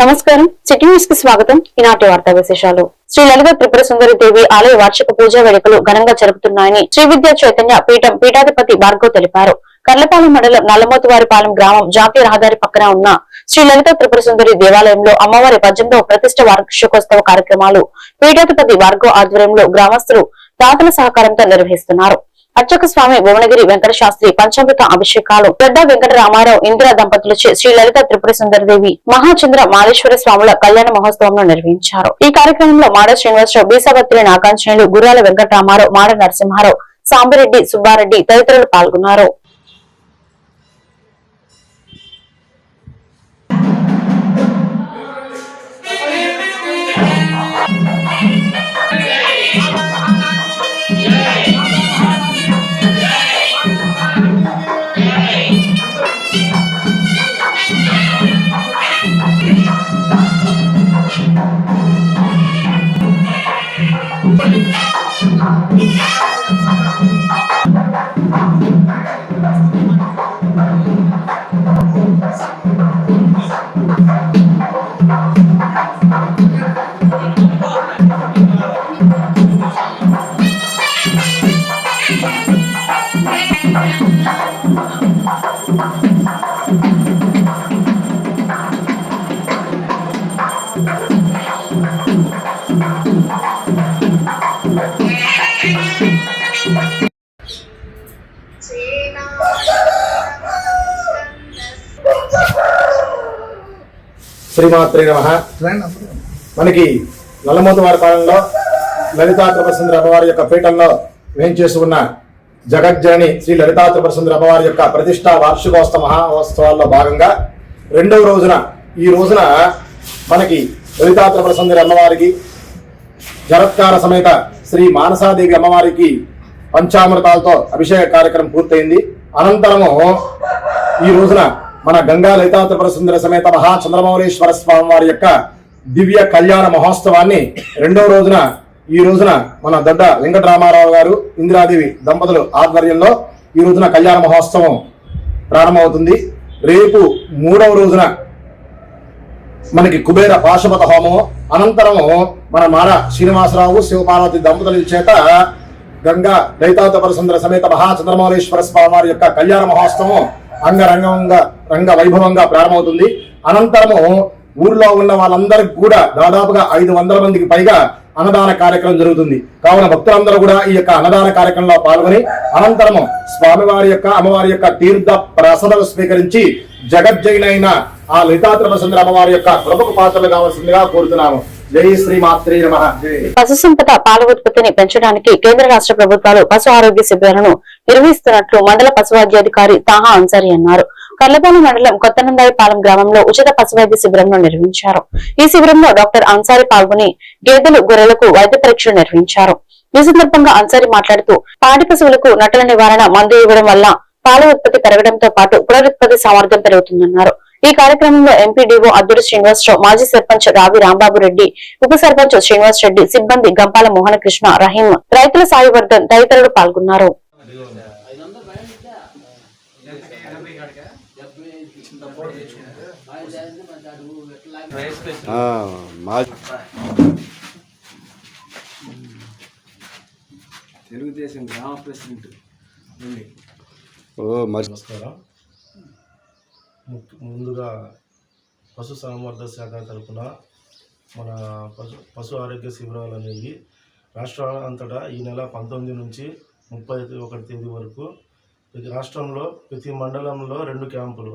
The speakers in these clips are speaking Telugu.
నమస్కారం. సిటీ న్యూస్కి స్వాగతం. ఈనాటి వార్తా విశేషాలు. శ్రీ లలిత త్రిపుర సుందరి దేవి ఆలయ వార్షిక పూజా వేడుకలు ఘనంగా జరుగుతున్నాయని శ్రీ విద్యా చైతన్య పీఠం పీఠాధిపతి భార్గవ్ తెలిపారు. కర్లపాలెం మండలం నల్లమోతువారిపాలెం గ్రామం జాతీయ రహదారి పక్కన ఉన్న శ్రీ లలిత త్రిపుర సుందరి దేవాలయంలో అమ్మవారి పద్యంలో ప్రతిష్ట వార్షికోత్సవ కార్యక్రమాలు పీఠాధిపతి భార్గవ్ ఆధ్వర్యంలో గ్రామస్తులు దాతల సహకారంతో నిర్వహిస్తున్నారు. అర్చక స్వామి భువనగిరి వెంకట శాస్త్రి పంచామృత అభిషేకాలు గడ్డ వెంకట రామారావు ఇందిరా దంపతులచే శ్రీ లలిత త్రిపుర సుందరదేవి మహాచంద్ర మాలేశ్వర స్వాముల కళ్యాణ మహోత్సవం నిర్వహించారు. ఈ కార్యక్రమంలో మాడ శ్రీనివాసరావు బీసాభత్రి నాగాంజనేయులు గుర్రాల వెంకట రామారావు మాడ నరసింహారావు సాంబిరెడ్డి సుబ్బారెడ్డి తదితరులు పాల్గొన్నారు. శ్రీమాత్రి నమ మనకి నల్లమూత వారి కాలంలో లలితా త్రిపసుందరి అమ్మవారి యొక్క పీఠంలో వేయించేసుకున్న జగజ్జని శ్రీ లలితా త్రిపసుందరి అమ్మవారి యొక్క ప్రతిష్టా వార్షికోత్సవ మహోత్సవాల్లో భాగంగా రెండవ రోజున ఈ రోజున మనకి లలితా త్రిపసుందరి అమ్మవారికి జరత్కార సమేత శ్రీ మానసాదేవి అమ్మవారికి పంచామృతాలతో అభిషేక కార్యక్రమం పూర్తయింది. అనంతరము ఈ రోజున మన గంగా లలితా త్రిపురసుందర సమేత మహా చంద్రమౌళేశ్వర స్వామి వారి యొక్క దివ్య కళ్యాణ మహోత్సవాన్ని రెండో రోజున ఈ రోజున మన దడ్డ వెంకటరామారావు గారు ఇందిరాదేవి దంపతులు ఆధ్వర్యంలో ఈ రోజున కళ్యాణ మహోత్సవం ప్రారంభమవుతుంది. రేపు మూడవ రోజున మనకి కుబేర పాశుపత హోమం అనంతరము మన మార శ్రీనివాసరావు శివపార్వతి దంపతుల చేత గంగా లలితాతపర సుందర సమేత మహా చంద్రమౌళేశ్వర స్వామి వారి యొక్క కళ్యాణ మహోత్సవం అంగరంగంగా రంగ వైభవంగా ప్రారంభమవుతుంది. అనంతరము ఊర్లో ఉన్న వాళ్ళందరికి కూడా దాదాపుగా ఐదు వందల మందికి పైగా అన్నదాన కార్యక్రమం జరుగుతుంది. కావున భక్తులందరూ కూడా ఈ యొక్క అన్నదాన కార్యక్రమంలో పాల్గొని అనంతరము స్వామివారి యొక్క అమ్మవారి యొక్క తీర్థ ప్రసదలు స్వీకరించి జగజ్జైనైన ఆ లలితాత్రమచంద్ర అమ్మవారి యొక్క ప్రముఖ పాత్రలు కావాల్సిందిగా కోరుతున్నాము. శ్రీ పశు సంపద పాల ఉత్పత్తిని పెంచడానికి కేంద్ర రాష్ట్ర ప్రభుత్వాలు పశు ఆరోగ్య శిబిరాలను నిర్వహిస్తున్నట్లు మండల పశు వైద్యాధికారి తాహా అన్సారి అన్నారు. కర్లపాలెం మండలం కొత్తనందాయిపాలెం గ్రామంలో ఉచిత పశు వైద్య శిబిరంను నిర్వహించారు. ఈ శిబిరంలో డాక్టర్ అన్సారి పాల్గొని గేదెలు గొర్రెలకు వైద్య పరీక్షలు నిర్వహించారు. ఈ సందర్భంగా అన్సారి మాట్లాడుతూ పాడి పశువులకు నటల నివారణ మందు ఇవ్వడం వల్ల పాల ఉత్పత్తి పెరగడంతో పాటు పునరుత్పత్తి సామర్థ్యం పెరుగుతుందన్నారు. ఈ కార్యక్రమంలో ఎంపీడీఓ అద్దూరి శ్రీనివాసరావు మాజీ సర్పంచ్ రావి రాంబాబు రెడ్డి ఉప సర్పంచ్ శ్రీనివాస్ రెడ్డి సిబ్బంది గంపాల మోహన కృష్ణ రహీం రైతుల సాయివర్ధన్ తదితరులు పాల్గొన్నారు ఆ, మా తెలుగుదేశం గ్రామ ప్రెసిడెంట్ ఓ మరి నమస్కారం. ముందుగా పశు సంవర్ధక శాఖ తరపున మన పశు పశు ఆరోగ్య శిబిరాలు అనేవి రాష్ట్రాల అంతటా ఈ నెల పంతొమ్మిది నుంచి ముప్పై ఒకటి తేదీ వరకు ప్రతి రాష్ట్రంలో ప్రతి మండలంలో రెండు క్యాంపులు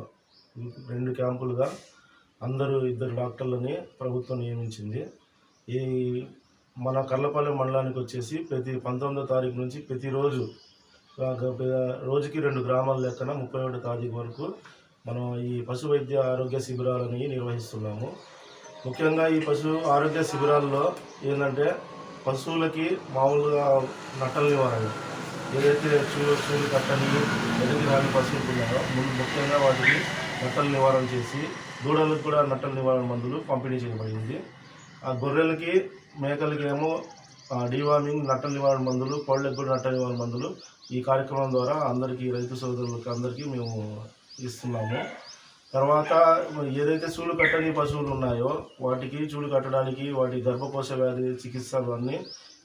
రెండు క్యాంపులుగా అందరూ ఇద్దరు డాక్టర్లని ప్రభుత్వం నియమించింది. ఈ మన కర్లపల్లి మండలానికి వచ్చేసి ప్రతి పంతొమ్మిదో తారీఖు నుంచి ప్రతిరోజు రోజుకి రెండు గ్రామాల లెక్కన ముప్పై ఒకటో తారీఖు వరకు మనం ఈ పశు వైద్య ఆరోగ్య శిబిరాలని నిర్వహిస్తున్నాము. ముఖ్యంగా ఈ పశు ఆరోగ్య శిబిరాల్లో ఏంటంటే పశువులకి మామూలుగా నట్టల నివారణ. ఏదైతే చూ చూలు కట్టని ఎదుగు రాని పశువులు ఉన్నాయో ముందు ముఖ్యంగా వాటికి నట్టల నివారణ చేసి దూడలకు కూడా నట్టల నివారణ మందులు పంపిణీ చేయబడింది. ఆ గొర్రెలకి మేకలకి ఏమో డివార్మింగ్ నట్ట నివారణ మందులు కోళ్ళకు కూడా నట్ట నివారణ మందులు ఈ కార్యక్రమం ద్వారా అందరికీ రైతు సోదరులకి అందరికీ మేము ఇస్తున్నాము. తర్వాత ఏదైతే చూలు కట్టని పశువులు ఉన్నాయో వాటికి చూలు కట్టడానికి వాటి గర్భకోశ వ్యాధి చికిత్సలు అన్నీ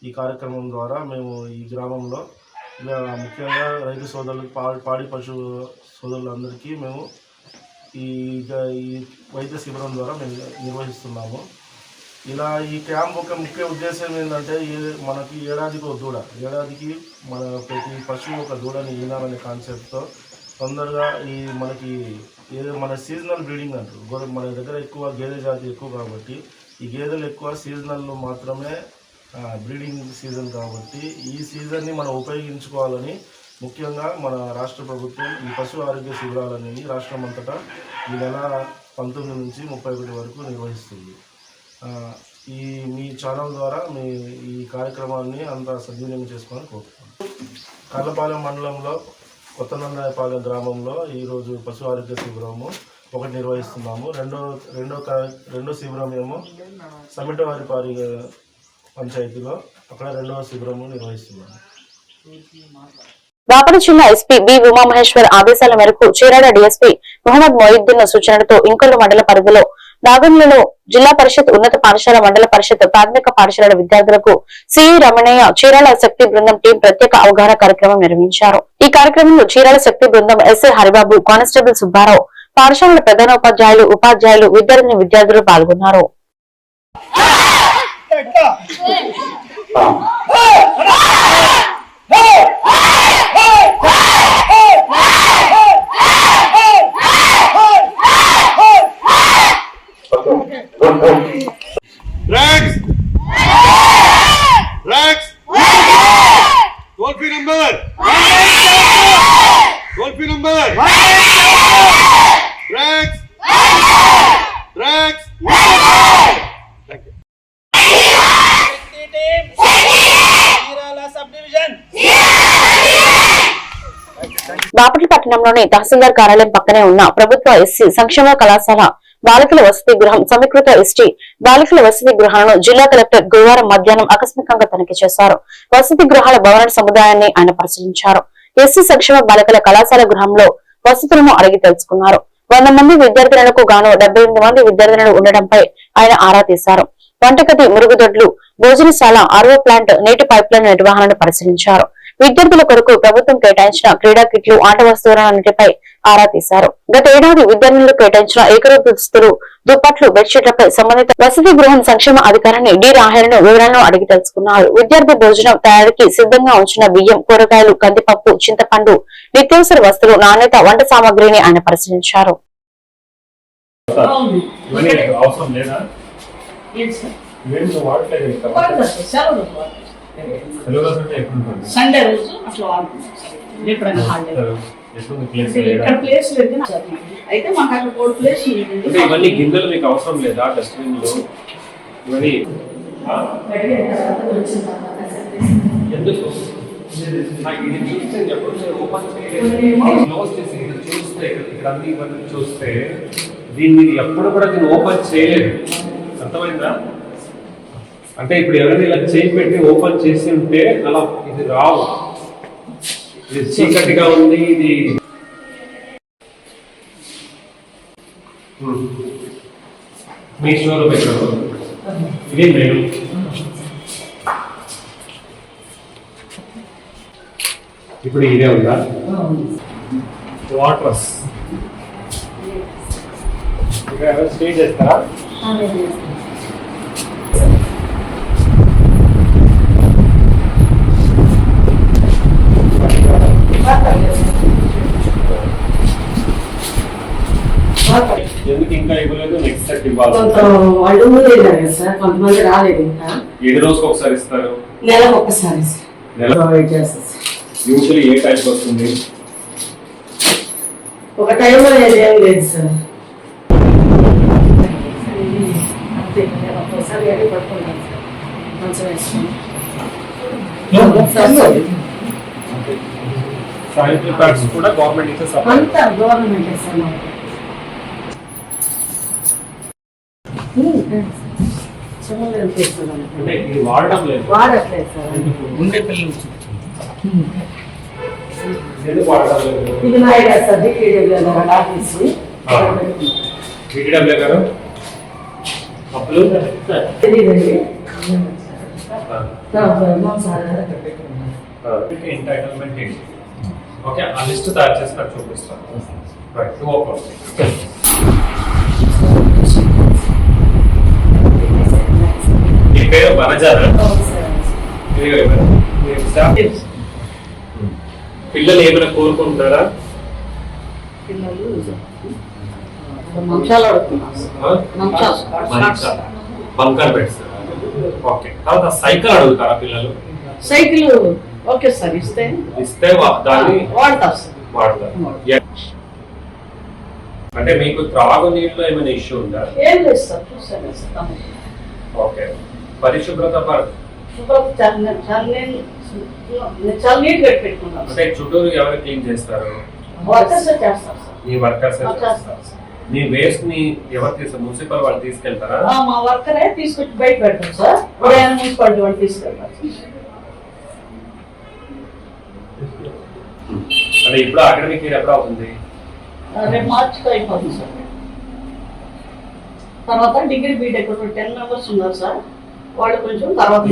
ఈ కార్యక్రమం ద్వారా మేము ఈ గ్రామంలో ముఖ్యంగా రైతు సోదరులు పాడి పాడి సోదరులందరికీ మేము ఈ ఈ వైద్య శిబిరం ద్వారా మేము నిర్వహిస్తున్నాము. ఇలా ఈ క్యాంప్ ఒక ముఖ్య ఉద్దేశం ఏంటంటే ఏ- మనకి ఏడాదికి ఒక దూడ ఏడాదికి మన ప్రతి పశువు ఒక దూడని ఈనాలనే కాన్సెప్ట్తో తొందరగా ఈ మనకి ఏదో మన సీజనల్ బ్రీడింగ్ అంటారు. మన దగ్గర ఎక్కువ గేదె జాతి ఎక్కువ కాబట్టి ఈ గేదెలు ఎక్కువ సీజనల్లో మాత్రమే బ్రీడింగ్ సీజన్ కాబట్టి ఈ సీజన్ని మనం ఉపయోగించుకోవాలని ముఖ్యంగా మన రాష్ట్ర ప్రభుత్వం ఈ పశు ఆరోగ్య శిబిరాలు రాష్ట్రం అంతటా ఈ నెల పంతొమ్మిది నుంచి ముప్పై ఒకటి వరకు నిర్వహిస్తుంది. ఈ మీ ఛానల్ ద్వారా మీ ఈ కార్యక్రమాన్ని అంత సద్వినియోగం చేసుకోవాలని కోరుతున్నాను కర్లపాలెం మండలంలో కొత్తనందాయపాలెం గ్రామంలో ఈరోజు పశు ఆరోగ్య శిబిరము ఒకటి నిర్వహిస్తున్నాము. రెండో రెండో రెండో శిబిరం ఏమో సమిటవారిపారి పంచాయతీలో అక్కడ రెండవ శిబిరము నిర్వహిస్తున్నాము. బాపట్ల జిల్లా ఎస్పీ బి ఉమామహేశ్వర్ ఆదేశాల మేరకు చీరాడ డీఎస్పీ మొహమ్మద్ మొయిద్దీన్ సూచనలతో ఇంకొల్లు మండల పరిధిలో నాగండ్లలో జిల్లా పరిషత్ ఉన్నత పాఠశాల మండల పరిషత్ ప్రాథమిక పాఠశాలల విద్యార్థులకు సిఈ రమణయ్య చీరాల శక్తి బృందం టీం ప్రత్యేక అవగాహన కార్యక్రమం నిర్వహించారు. ఈ కార్యక్రమంలో చీరాల శక్తి బృందం ఎస్ఏ హరిబాబు కానిస్టేబుల్ సుబ్బారావు పాఠశాలల ప్రధానోపాధ్యాయులు ఉపాధ్యాయులు విద్యార్థిని విద్యార్థులు పాల్గొన్నారు. Golfi number! Golfi number! పట్టణంలోని తహసీల్దార్ కార్యాలయం పక్కనే ఉన్న ప్రభుత్వ ఎస్సీ సంక్షేమ కళాశాల బాలికల వసతి గృహం సమీకృత ఎస్టీ బాలికల వసతి గృహాలను జిల్లా కలెక్టర్ గురువారం మధ్యాహ్నం ఆకస్మికంగా తనిఖీ చేశారు. వసతి గృహాల భవన సముదాయాన్ని ఆయన పరిశీలించారు. ఎస్సీ సంక్షేమ బాలికల కళాశాల గృహంలో వసతులను అడిగి తెలుసుకున్నారు. వంద మంది విద్యార్థినులకు గాను డెబ్బై ఎనిమిది మంది విద్యార్థినులు ఉండడంపై ఆయన ఆరా తీశారు. వంటగది మురుగుదొడ్లు భోజనశాల ఆర్వో ప్లాంట్ నీటి పైప్లైన్ నిర్వహణను పరిశీలించారు. విద్యార్థుల కొరకు ప్రభుత్వం కేటాయించిన క్రీడా కిట్లు ఆట వస్తువులన్నిటిపై ఆరా తీశారు. గత ఏడాది విద్యార్థులకు కేటాయించిన ఏకరూప దుస్తులు దుప్పట్లు బెడ్షీట్లపై సంబంధిత వసతి గృహం సంక్షేమ అధికారిని డి రాహేలను వివరాలను అడిగి తెలుసుకున్నారు. విద్యార్థి భోజనం తయారీకి సిద్ధంగా ఉంచిన బియ్యం కూరగాయలు కందిపప్పు చింతపండు నిత్యావసర వస్తువులు నాణ్యత వంట సామాగ్రిని ఆయన పరిశీలించారు. అవసరం లేదా? సండే రోజు అట్లా వాడుకుంటాం ఎప్పుడైనా హాలిడే. ఇక్కడ ప్లేస్ లేదు. అయితే మాకు అక్కడ కోడ్ ప్లేస్ ఇవన్నీ గింజలు మీకు అవసరం లేదా? డస్ట్బిన్లో? ఇవన్నీ? ఆ? ఎందుకు? నాకు ఇది చూస్తే ఓపెన్ చేయలేదు. క్లోజ్ చేసి ఇది చూస్తే ఇక్కడ అన్ని ఇవన్నీ చూస్తే దీన్ని ఎప్పుడు కూడా నేను ఓపెన్ చేయలేదు. అర్థమైందా? అంటే ఇప్పుడు ఎవరైనా ఇలా చేయి పెట్టి ఓపెన్ చేసి ఉంటే అలా ఇది రావు. ఇది చీకటిగా ఉంది ఇది. మీ స్టోర్ పెట్టారు ఇది మెను. ఇప్పుడు ఇదే ఉందా? వాటర్స్ ఇక్కడ స్టే చేస్తారా? ఎందుకు ఇంకా ఇవ్వలేదు? నెక్స్ట్ సెట్ ఇవ్వాలి. కొంత వాళ్ళు సార్ కొంతమంది రాలేదు ఇంకా. ఒకసారి ఇస్తారు? ఒక్కసారి నెల ప్రొవైడ్ చేస్తారు యూజువల్లీ ఏ వస్తుంది? ఒక ఏం లేదు సార్. అంతే ఒక్కోసారి అడిగి పట్టుకుంటాం ప్యాడ్స్ కూడా గవర్నమెంట్ ఇచ్చే అంతా గవర్నమెంట్ సార్ ఇది వాడట్లేదు సార్. ఎందుకు వాడటం లేదు? ఇది నాయుడు సార్ దిక్కు ఆఫీస్. టీడబ్ల్యూ గారు? అప్పులు తెలియదండి ఆ, సార్ ఆ, ఎంటైటిల్మెంట్ ఏంటి? ఓకే ఆ లిస్ట్ తయారు చేసి నాకు చూపిస్తాను. రైట్ టూ ఓకే మీ పేరు వనజారా staff? పిల్లలు ఏమైనా కోరుకుంటున్నారా? మంచా. Bunker beds okay. తర్వాత సైకిల్ అడుగుతారా పిల్లలు? సైకిల్ ఓకే సార్ ఇస్తే. ఇస్తే దాన్ని వాడతారు. అంటే మీకు త్రాగునీళ్ళలో ఏమైనా ఇష్యూ ఉందా? ఏం లేదు సార్ ఓకే పరిశుభ్రత ప- శుభ్రం చాలా చాలా నేను నేను చాలా నీట్గా పెట్టుకున్నాను అంటే చుట్టూరు ఎవరు క్లీన్ చేస్తారు? వర్కర్స్ చేస్తాం సార్. మీ వర్కర్స్ వేస్ట్ని ఎవరు తీసుకు మున్సిపల్ వాళ్ళు తీసుకెళ్తారా? మా వర్కరే తీసుకొచ్చి బయట పెడతాం సార్. ఉదయం మున్సిపాలిటీ వాళ్ళు తీసుకెళ్తారు. అంటే ఇప్పుడు అకాడమిక్ ఇయర్ ఎప్పుడు అవుతుంది. రేపు మార్చికి అయిపోతుంది సార్. తర్వాత degree B Tech ten members ఉన్నారు సార్. వాళ్ళు కొంచెం తర్వాత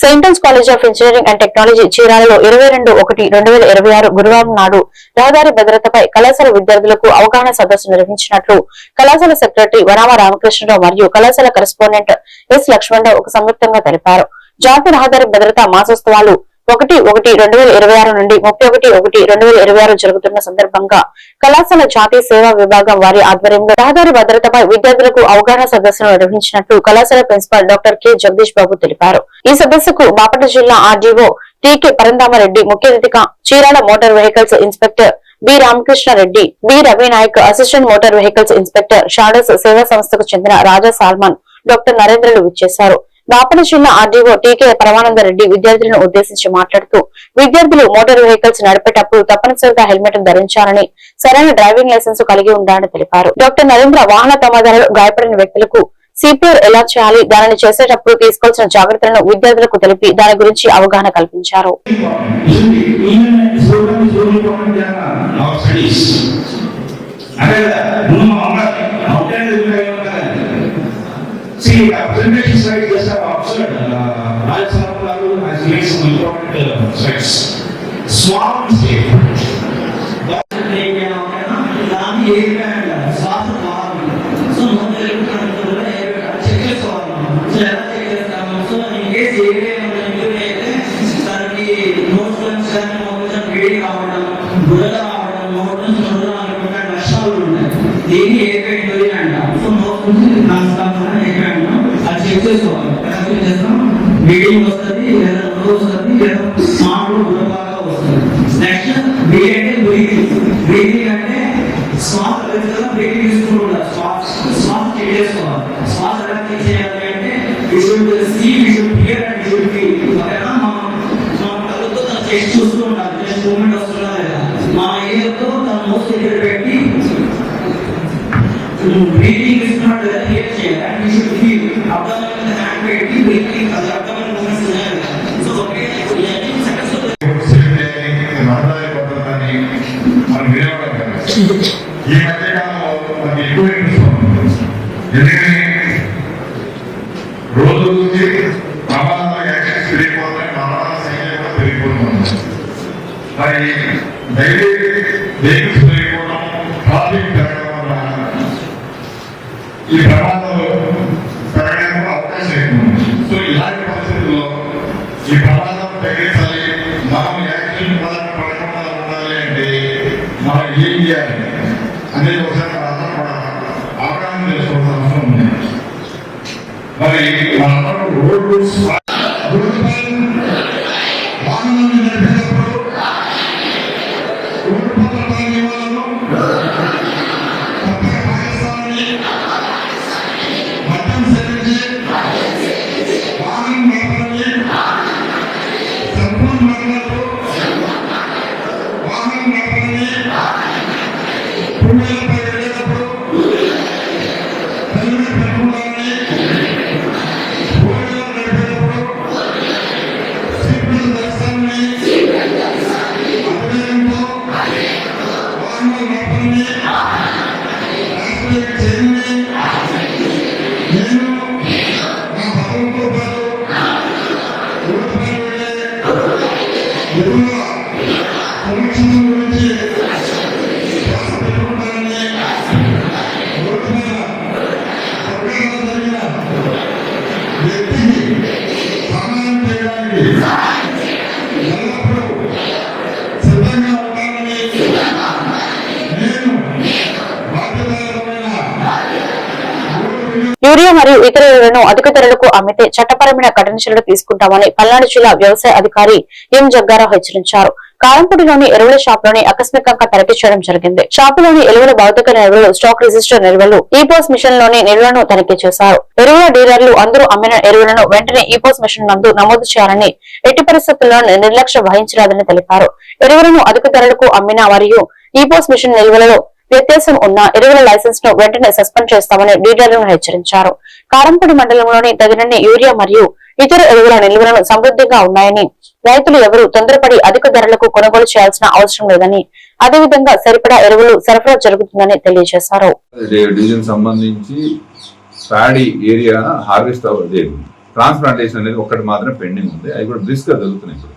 Saint Ann's college of engineering and technology చీరాలలో ఇరవై రెండు ఒకటి రెండు వేల ఇరవై ఆరు గురువారం నాడు రహదారి భద్రతపై కళాశాల విద్యార్థులకు అవగాహన సదస్సు నిర్వహించినట్లు కళాశాల సెక్రటరీ వనామ రామకృష్ణరావు మరియు కళాశాల కరెస్పాండెంట్ ఎస్ లక్ష్మణరావు ఒక సంయుక్తంగా తెలిపారు. జాతీయ రహదారి భద్రతా మాసోత్సవాలు ఒకటి ఒకటి రెండు వేల ఇరవై ఆరు నుండి ముప్పై ఒకటి ఒకటి రెండు వేల ఇరవై ఆరు జరుగుతున్న సందర్భంగా కళాశాల జాతీయ సేవా విభాగం వారి ఆధ్వర్యంలో రహదారి భద్రతపై విద్యార్థులకు అవగాహన సదస్సును నిర్వహించినట్లు కళాశాల principal doctor K. Jagadish Babu తెలిపారు. ఈ సదస్సుకు బాపట్ల జిల్లా ఆర్డీఓ టీకే పరంధామరెడ్డి ముఖ్య అతిథిగా Chirala motor vehicles inspector B. Ramakrishnareddy B. Ravinayak assistant motor vehicles inspector Shadows సేవా సంస్థకు చెందిన రాజా సాల్మాన్ డాక్టర్ నరేంద్రలు విచ్చేశారు. బాపట్ల జిల్లా ఆర్డీఓ టీకే పరమానంద రెడ్డి విద్యార్థులను ఉద్దేశించి మాట్లాడుతూ విద్యార్థులు మోటార్ వెహికల్స్ నడిపేటప్పుడు తప్పనిసరిగా హెల్మెట్ ధరించాలని సరైన డ్రైవింగ్ లైసెన్స్ కలిగి ఉండాలని తెలిపారు. డాక్టర్ నరేంద్ర వాహన ప్రమాదాలలో గాయపడిన వ్యక్తులకు సిపిఆర్ ఎలా చేయాలి దానిని చేసేటప్పుడు తీసుకోవాల్సిన జాగ్రత్తలను విద్యార్థులకు తెలిపి దాని గురించి అవగాహన కల్పించారు. అదే The observation side, have observed, uh, Raj has made some important uh, శ్వాస శ్వాస చేయాలి అంటే you should see you should hear and you should feel మనం మనం కళ్ళతో తన చూస్తూ జస్ట్ మూమెంట్ వస్తుందా లేదా? మన తన మోస్ట్ దగ్గర పెట్టి బ్రీతింగ్ కదా హియర్ చేయాలి. అండ్ యూ షుడ్ में యూరియా మరియు ఇతర ఎరువులను అధిక ధరలకు అమ్మితే చట్టపరమైన కఠిన చర్యలు తీసుకుంటామని పల్నాడు జిల్లా వ్యవసాయ అధికారి ఎం జగ్గారావు హెచ్చరించారు. కారంపూడిలోని ఎరువుల షాప్లోని ఆకస్మికంగా తనిఖీ చేయడం జరిగింది. షాపులోని ఎరువుల భౌతిక నిల్వలు స్టాక్ రిజిస్టర్ నిల్వలు ఈపోస్ మిషన్లోని నిల్వలను తనిఖీ చేశారు. ఎరువుల డీలర్లు అందరూ అమ్మిన ఎరువులను వెంటనే ఈపోస్ మిషన్ నందు నమోదు చేయాలని ఎట్టి పరిస్థితుల్లో నిర్లక్ష్యం వహించరాదని తెలిపారు. ఎరువులను అధిక ధరలకు అమ్మిన మరియు ఈపోస్ మిషన్ నిల్వలలో వ్యత్యాసం ఉన్న ఎరువుల లైసెన్స్ను వెంటనే సస్పెండ్ చేస్తామని డీలర్లను హెచ్చరించారు. కారంపూడి మండలంలోని తగినన్ని యూరియా మరియు ఇతర ఎరువుల నిల్వలను సమృద్ధిగా ఉన్నాయని రైతులు ఎవరు తొందరపడి అధిక ధరలకు కొనుగోలు చేయాల్సిన అవసరం లేదని అదేవిధంగా సరిపడా ఎరువులు సరఫరా జరుగుతుందని తెలియజేశారు. సంబంధించి ప్యాడీ ఏరియా హార్వెస్ట్ ట్రాన్స్ప్లాంటేషన్ అనేది ఒక్కటి మాత్రం పెండింగ్ ఉంది. అది కూడా బ్రిస్క్గా జరుగుతున్నాయి ఇప్పుడు.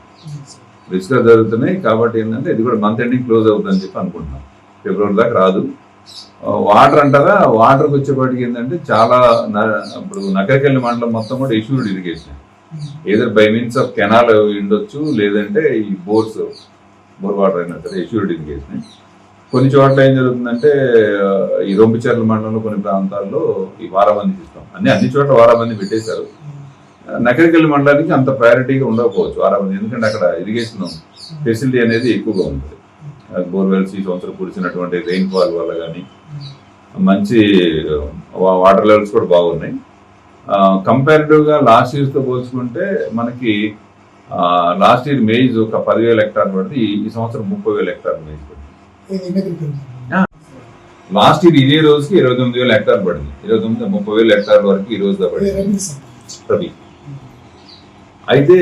బ్రిస్క్గా జరుగుతున్నాయి కాబట్టి ఏంటంటే ఇది కూడా మంత్ ఎండింగ్ క్లోజ్ అవుతుందని చెప్పి అనుకుంటున్నాం. ఫిబ్రవరి దాకా రాదు. వాటర్ అంటారా? వాటర్కి వచ్చేపాటికి ఏంటంటే చాలా న- ఇప్పుడు నగరికెళ్ళి మండలం మొత్తం కూడా assured irrigation. Either by means of canal ఉండొచ్చు లేదంటే ఈ బోర్స్ బోర్ వాటర్ అయినా సరే ఇష్యూడ్ ఇరిగేషన్. కొన్ని చోట్ల ఏం జరుగుతుందంటే ఈ రొంపిచర్ల మండలంలో కొన్ని ప్రాంతాల్లో ఈ వారాబంది సిస్టమ్ అన్ని అన్ని చోట్ల వారాబంది పెట్టేశారు. నకరికల్లి మండలానికి అంత ప్రయారిటీగా ఉండకపోవచ్చు వారాబంది ఎందుకంటే అక్కడ ఇరిగేషన్ ఫెసిలిటీ అనేది ఎక్కువగా ఉంటుంది. బోర్వెల్స్ ఈ సంవత్సరం కురిసినటువంటి రెయిన్ ఫాల్ వల్ల కానీ మంచి వాటర్ లెవెల్స్ కూడా బాగున్నాయి. కంపారిటివ్గా లాస్ట్ ఇయర్స్తో పోల్చుకుంటే మనకి లాస్ట్ ఇయర్ మేజ్ ఒక పదివేల హెక్టార్ పడితే ఈ సంవత్సరం ముప్పై వేల హెక్టార్ మేజ్ పడింది. లాస్ట్ ఇయర్ ఇదే రోజుకి ఇరవై తొమ్మిది వేల హెక్టార్ పడింది. ఇరవై తొమ్మిది ముప్పై వేల హెక్టార్ వరకు ఈ రోజు పడింది. రబీ. అయితే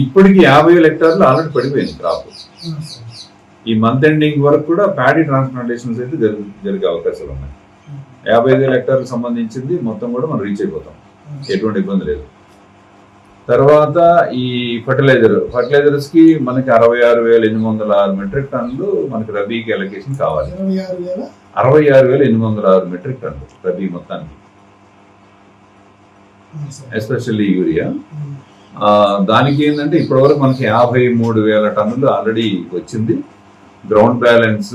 ఇప్పటికి యాభై వేల హెక్టార్లు ఆల్రెడీ పడిపోయింది క్రాప్ ఈ మంత్ ఎండింగ్ వరకు కూడా ప్యాడీ ట్రాన్స్ప్లాంటేషన్స్ అయితే జరుగు జరిగే అవకాశాలు ఉన్నాయి. యాభై ఐదు వేల హెక్టార్లకు సంబంధించింది మొత్తం కూడా మనం రీచ్ అయిపోతాం. ఎటువంటి ఇబ్బంది లేదు. తర్వాత ఈ ఫర్టిలైజర్ ఫర్టిలైజర్స్కి మనకి అరవై ఆరు వేల ఎనిమిది వందల ఆరు మెట్రిక్ టన్నులు మనకి రబీకి ఎలకేషన్ కావాలి. అరవై ఆరు వేల? ఎనిమిది వందల ఆరు మెట్రిక్ టన్నులు రబీ మొత్తానికి. Especially urea. ఆ, దానికి ఏంటంటే ఇప్పటివరకు మనకి యాభై మూడు వేల టన్నులు ఆల్రెడీ వచ్చింది. గ్రౌండ్ బ్యాలెన్స్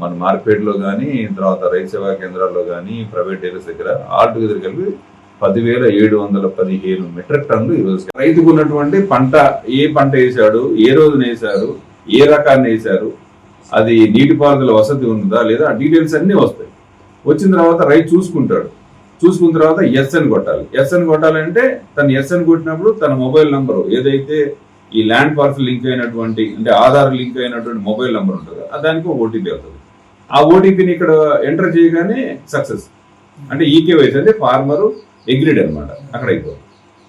మన మార్కెట్లో కానీ తర్వాత రైతు సేవా కేంద్రాల్లో కానీ ప్రైవేట్ డీలర్స్ దగ్గర ఆల్ టుగెదర్ కలిపి పదివేల ఏడు వందల పదిహేను మెట్రిక్ టన్నులు ఈరోజు రైతుకు ఉన్నటువంటి పంట ఏ పంట వేశాడు ఏ రోజున వేశారు ఏ రకాన్ని వేశారు అది నీటిపారుదల వసతి ఉందా లేదా డీటెయిల్స్ అన్నీ వస్తాయి. వచ్చిన తర్వాత రైతు చూసుకుంటాడు. చూసుకున్న తర్వాత ఎస్ అని కొట్టాలి. ఎస్ అని కొట్టాలంటే తను ఎస్ అని కొట్టినప్పుడు తన మొబైల్ నెంబరు ఏదైతే ఈ ల్యాండ్ పార్సల్ లింక్ అయినటువంటి అంటే ఆధార్ లింక్ అయినటువంటి మొబైల్ నెంబర్ ఉంటుంది దానికి ఓటీపీ అవుతుంది. ఆ ఓటీపీని ఇక్కడ ఎంటర్ చేయగానే సక్సెస్ అంటే ఈకేవైస్ అంటే ఫార్మర్ ఎగ్రీడ్ అనమాట అక్కడ అయిపోతుంది.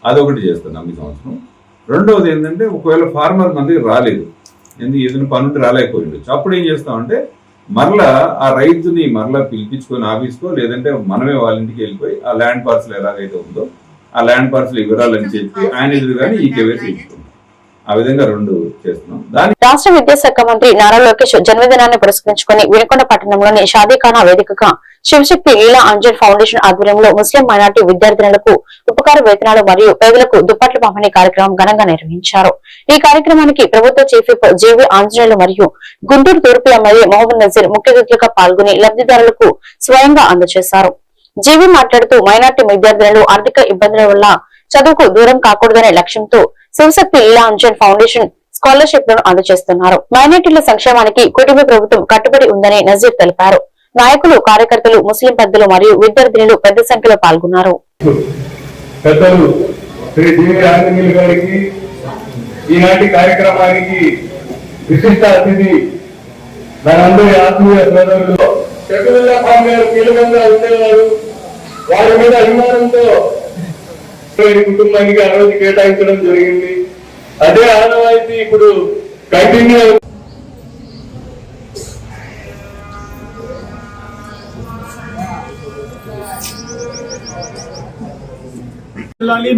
అదొకటి చేస్తున్నాం ఈ సంవత్సరం. రెండవది ఏంటంటే ఒకవేళ ఫార్మర్ మన దగ్గర రాలేదు ఎందుకు ఏదైనా పనుండి రాలేకపోయింది అప్పుడు ఏం చేస్తామంటే మరలా ఆ రైతుని మరలా పిలిపించుకొని ఆఫీస్కో లేదంటే మనమే వాళ్ళ ఇంటికి వెళ్ళిపోయి ఆ ల్యాండ్ పార్సల్ ఎలాగైతే ఉందో ఆ ల్యాండ్ పార్సల్ వివరాలని చెప్పి ఆయన ఎదురుగానే ఈ కేవైసీ ఇచ్చుకుంటాం. ఆ విధంగా రెండు చేస్తున్నాం. దాని రాష్ట్ర విద్యాశాఖ మంత్రి నారా లోకేష్ జన్మదినాన్ని పురస్కరించుకుని వినుకొండ పట్టణంలోని షాదీఖానా వేదికగా శివశక్తి లీలా అంజన్ ఫౌండేషన్ ఆధ్వర్యంలో ముస్లిం మైనార్టీ విద్యార్థినులకు ఉపకార వేతనాలు మరియు పేదలకు దుప్పట్ల పంపిణీ కార్యక్రమం ఘనంగా నిర్వహించారు. ఈ కార్యక్రమానికి ప్రభుత్వ చీఫ్ విప్ జేవీ ఆంజనేయులు మరియు గుంటూరు తూర్పు ఎమ్మెల్యే మహబూబ్ నజీర్ ముఖ్య అతిథులుగా పాల్గొని లబ్దిదారులకు స్వయంగా అందజేశారు. జీవి మాట్లాడుతూ మైనార్టీ విద్యార్థినులు ఆర్థిక ఇబ్బందుల వల్ల చదువుకు దూరం కాకూడదనే లక్ష్యంతో శివశక్తి లీలా అంజన్ ఫౌండేషన్ స్కాలర్షిప్లను అందజేస్తున్నారు. మైనార్టీల సంక్షేమానికి కుటుంబ ప్రభుత్వం కట్టుబడి ఉందని నజీర్ తెలిపారు. నాయకులు కార్యకర్తలు ముస్లిం పెద్దలు మరియు విద్యార్థినులు పెద్ద సంఖ్యలో పాల్గొన్నారు. ఈనాటి కార్యక్రమానికి విశిష్ట అతిథి మనందరి ఆత్మీయ సోదరులు. షకుల్లా ఖాన్ గారు కీలకంగా ఉండేవారు. వారి మీద అభిమానంతో కుటుంబానికి ఆ రోజు కేటాయించడం జరిగింది. అదే ఆనవాయితీ ఇప్పుడు కంటిన్యూ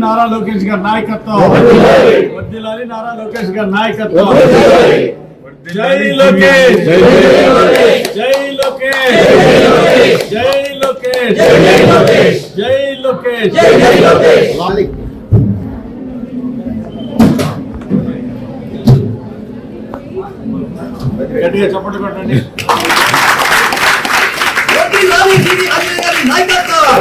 నారా లోకేష్ గారి నాయకత్వం. వర్ధిల్లాలి నారా లోకేష్ గారి నాయకత్వం. జై లోకేష్ జై లోకేష్ జై లోకేష్ జై లోకేష్ గట్టిగా చప్పట్లు కొట్టండి వర్ధిల్లాలి టీవీ అజయ్ గారి నాయకత్వం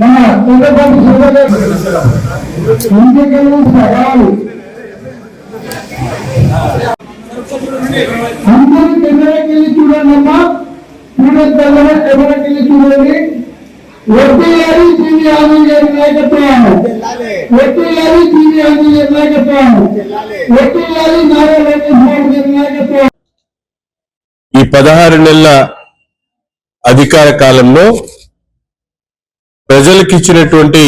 మన చంద్రబాబు ఎన్నికలు సవాలు. అందరూ కెమెరాకెళ్ళి చూడండి అమ్మా చూడొద్దు కెమెరాకెళ్ళి చూడండి? వడ్డీయాలి టీవీ ఆంజీ గారి నాయకత్వం వడ్డీయాలి టీవీ ఆంజీ గారి నాయకత్వం వడ్డీయాలి నారా లోకేష్ గారి నాయకత్వం ఈ పదహారు నెలల అధికార కాలంలో ప్రజలకు ఇచ్చినటువంటి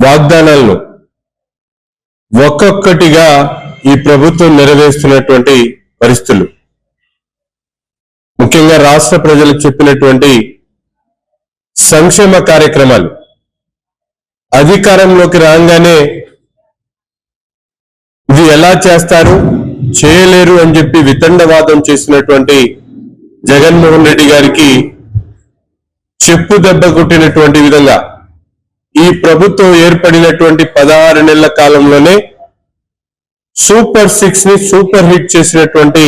వాగ్దానాలను ఒక్కొక్కటిగా ఈ ప్రభుత్వం నెరవేరుస్తున్నటువంటి పరిస్థితులు. ముఖ్యంగా రాష్ట్ర ప్రజలకు చెప్పినటువంటి సంక్షేమ కార్యక్రమాలు. అధికారంలోకి రాగానే ఇది ఎలా చేస్తారు? చేయలేరు అని చెప్పి వితండవాదం చేసినటువంటి జగన్మోహన్ రెడ్డి గారికి చెప్పు దెబ్బ కొట్టినటువంటి విధంగా ఈ ప్రభుత్వం ఏర్పడినటువంటి పదహారు నెలల కాలంలోనే సూపర్ సిక్స్ని సూపర్ హిట్ చేసినటువంటి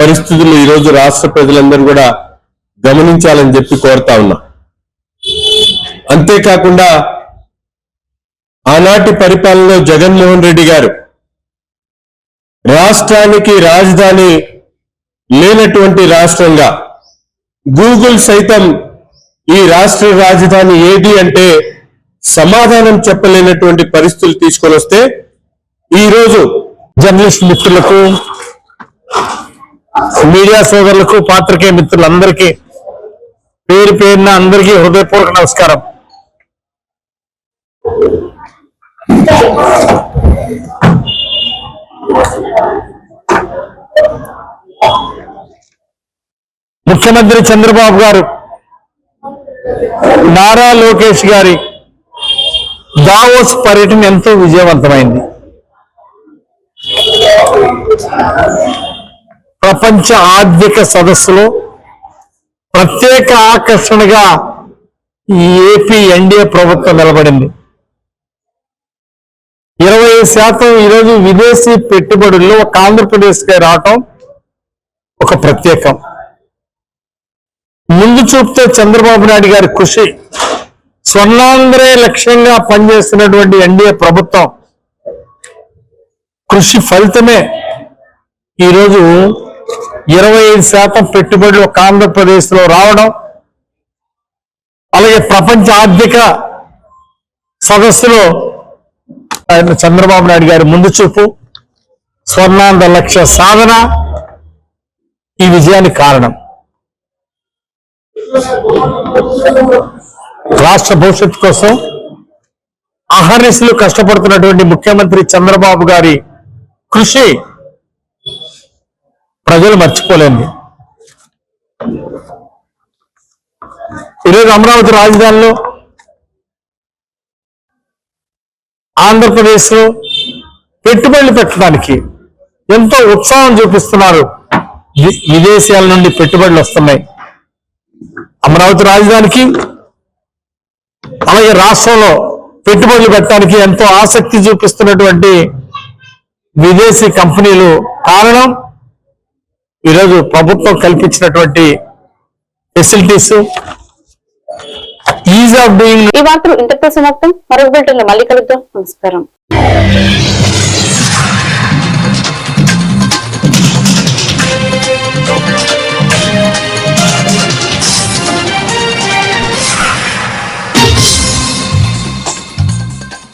పరిస్థితులు ఈరోజు రాష్ట్ర ప్రజలందరూ కూడా గమనించాలని చెప్పి కోరుతా ఉన్నా. అంతేకాకుండా ఆనాటి పరిపాలనలో జగన్మోహన్ రెడ్డి గారు రాష్ట్రానికి రాజధాని లేనటువంటి రాష్ట్రంగా గూగుల్ సైతం ఈ రాష్ట్ర రాజధాని ఏది అంటే సమాధానం చెప్పలేనటువంటి పరిస్థితులు తీసుకొని వస్తే ఈ రోజు జర్నలిస్ట్ మిత్రులకు మీడియా సోదరులకు పాత్రికేయ మిత్రులందరికీ పేరు పేరున అందరికీ హృదయపూర్వక నమస్కారం. ముఖ్యమంత్రి చంద్రబాబు గారు నారా లోకేష్ గారి దావోస్ పర్యటన ఎంతో విజయవంతమైంది. ప్రపంచ ఆర్థిక సదస్సులో ప్రత్యేక ఆకర్షణగా ఈ ఏపీ ఎన్డీఏ ప్రభుత్వం నిలబడింది. ఇరవై శాతం ఈరోజు విదేశీ పెట్టుబడుల్లో ఒక ఆంధ్రప్రదేశ్కి రావటం ఒక ప్రత్యేకం. ముందు చూపుతో చంద్రబాబు నాయుడు గారి కృషి స్వర్ణాంధ్రే లక్ష్యంగా పనిచేస్తున్నటువంటి ఎన్డీఏ ప్రభుత్వం కృషి ఫలితమే ఈరోజు ఇరవై ఐదు శాతం పెట్టుబడులు ఒక ఆంధ్రప్రదేశ్లో రావడం అలాగే ప్రపంచ ఆర్థిక సదస్సులో ఆయన చంద్రబాబు నాయుడు గారి ముందు చూపు స్వర్ణాంధ్ర లక్ష్య సాధన ఈ విజయానికి కారణం. రాష్ట్ర భవిష్యత్తు కోసం అహర్నిశలు కష్టపడుతున్నటువంటి ముఖ్యమంత్రి చంద్రబాబు గారి కృషి ప్రజలు మర్చిపోలేండి. ఈరోజు అమరావతి రాజధానిలో ఆంధ్రప్రదేశ్లో పెట్టుబడులు పెట్టడానికి ఎంతో ఉత్సాహం చూపిస్తున్నారు. వి- విదేశాల నుండి పెట్టుబడులు వస్తున్నాయి. అమరావతి రాజధానికి అలాగే రాష్ట్రంలో పెట్టుబడులు పెట్టడానికి ఎంతో ఆసక్తి చూపిస్తున్నటువంటి విదేశీ కంపెనీలు కారణం ఈరోజు ప్రభుత్వం కల్పించినటువంటి ఫెసిలిటీస్. Is of doing. ఈ వార్తలు ఇంతటితో సమాప్తం. మరొక బిల్టన్ మళ్ళీ కలుద్దాం. నమస్కారం.